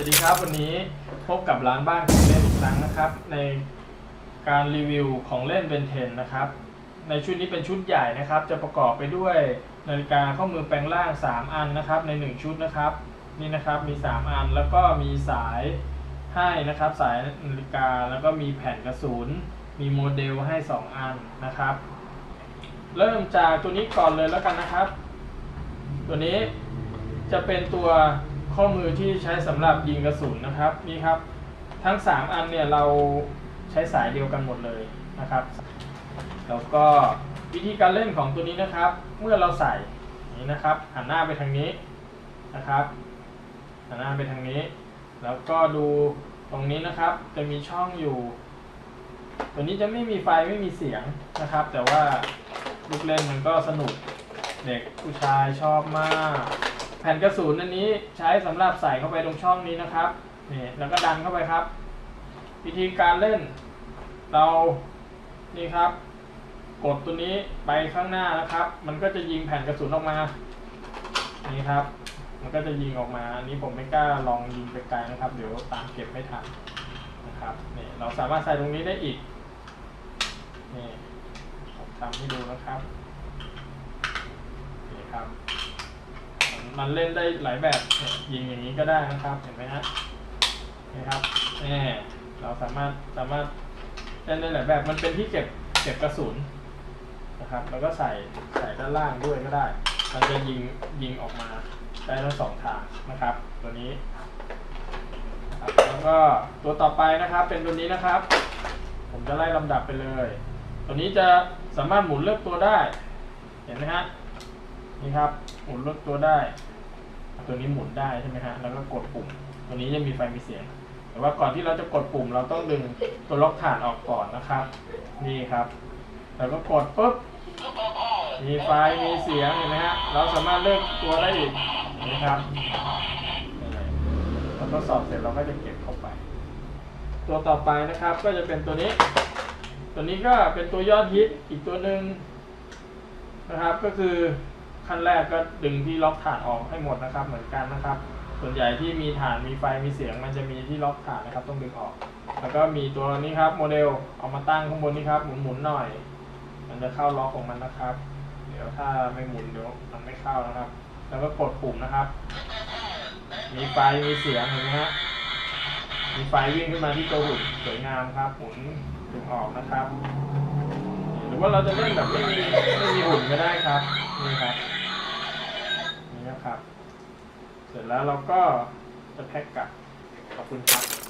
สวัสดีครับวันนี้พบกับร้านบ้านของเล่นอีกครั้งนะครับ ในการรีวิวของเล่นเบนเทนนะครับ ในชุดนี้เป็นชุดใหญ่นะครับ จะประกอบไปด้วยนาฬิกาข้อมือแปลงล่าง 3 อันนะครับ ใน 1 ชุดนะครับ นี่นะครับมี 3 อันแล้วก็มีสายให้นะครับ สายนาฬิกาแล้วก็มีแผ่นกระสุนมีโมเดลให้ 2 อันนะครับ เริ่มจากตัวนี้ก่อนเลยแล้วกันนะครับ ตัวนี้จะเป็นตัว ข้อมือที่ใช้สำหรับยิงกระสุนนะครับนี่ครับ ทั้ง 3 อันเนี่ยเราใช้สายเดียวกันหมดเลยนะครับ แล้วก็วิธีการเล่นของตัวนี้นะครับ เมื่อเราใส่นี้นะครับหันหน้าไปทางนี้นะครับหันหน้าไปทางนี้ แล้วก็ดูตรงนี้นะครับ จะมีช่องอยู่ ตัวนี้จะไม่มีไฟไม่มีเสียงนะครับ แต่ว่าลูกเล่นมันก็สนุกเด็กผู้ชายชอบมาก แผ่นกระสุนอันนี้ใช้สำหรับใส่เข้าไปตรงช่องนี้นะครับนี่แล้วก็ดันเข้าไปครับ วิธีการเล่น เรานี่ครับ กดตัวนี้ไปข้างหน้านะครับ มันก็จะยิงแผ่นกระสุนออกมานี่ครับ มันก็จะยิงออกมาอันนี้ผมไม่กล้าลองยิงไปไกลนะครับ เดี๋ยวตามเก็บไม่ทันนะครับนี่เราสามารถใส่ตรงนี้ได้อีกนี่ผมทำให้ดูนะครับนี่ครับ มันเล่นได้หลายแบบยิงอย่างนี้ก็ได้นะครับ เห็นไหมฮะนี่ครับนี่เราสามารถสามารถเล่นได้หลายแบบ มันเป็นที่เก็บเก็บกระสุนนะครับ แล้วก็ใส่ใส่ด้านล่างด้วยก็ได้ มันจะยิงยิงออกมาได้ทั้งสองทางนะครับ ตัวนี้แล้วก็ตัวต่อไปนะครับเป็นตัวนี้นะครับ ผมจะไล่ลำดับไปเลย ตัวนี้จะสามารถหมุนเลือกตัวได้ เห็นไหมฮะนี่ครับ มุนลดตัวได้ ตัวนี้หมุนได้ใช่ไหมฮะแล้วก็กดปุ่ม ตัวนี้จะมีไฟมีเสียง แต่ว่าก่อนที่เราจะกดปุ่ม เราต้องดึงตัวล็อกฐานออกก่อนนะครับ นี่ครับ แล้วก็กดปุ๊บมีไฟมีเสียงเห็นไหมฮะเราสามารถเลือกตัวได้อีกนไหมครับแลยเราทดสอบเสร็จเราก็จะเก็บเข้าไป ตัวต่อไปนะครับก็จะเป็นตัวนี้ ตัวนี้ก็เป็นตัวยอดฮิตอีกตัวหนึ่งนะครับก็คือ ขั้นแรกก็ดึงที่ล็อกฐานออกให้หมดนะครับ เหมือนกันนะครับ ส่วนใหญ่ที่มีฐานมีไฟมีเสียง มันจะมีที่ล็อกฐานนะครับ ต้องดึงออก แล้วก็มีตัวนี้ครับโมเดลเอามาตั้งข้างบนนี้ครับหมุนหมุนๆหน่อย มันจะเข้าล็อกของมันนะครับ เดี๋ยวถ้าไม่หมุนเดี๋ยวมันไม่เข้านะครับ แล้วก็กดปุ่มนะครับ มีไฟมีเสียงเห็นไหมฮะมีไฟวิ่งขึ้นมาที่ตัวหุ่นสวยงามครับหมุนดึงออกนะครับ รือว่าเราจะเล่นแบบไม่มีไม่มีหุ่นก็ได้ครับนี่ครับนี่นะครับ เสร็จแล้วเราก็จะแพ็กกลับขอบคุณครับ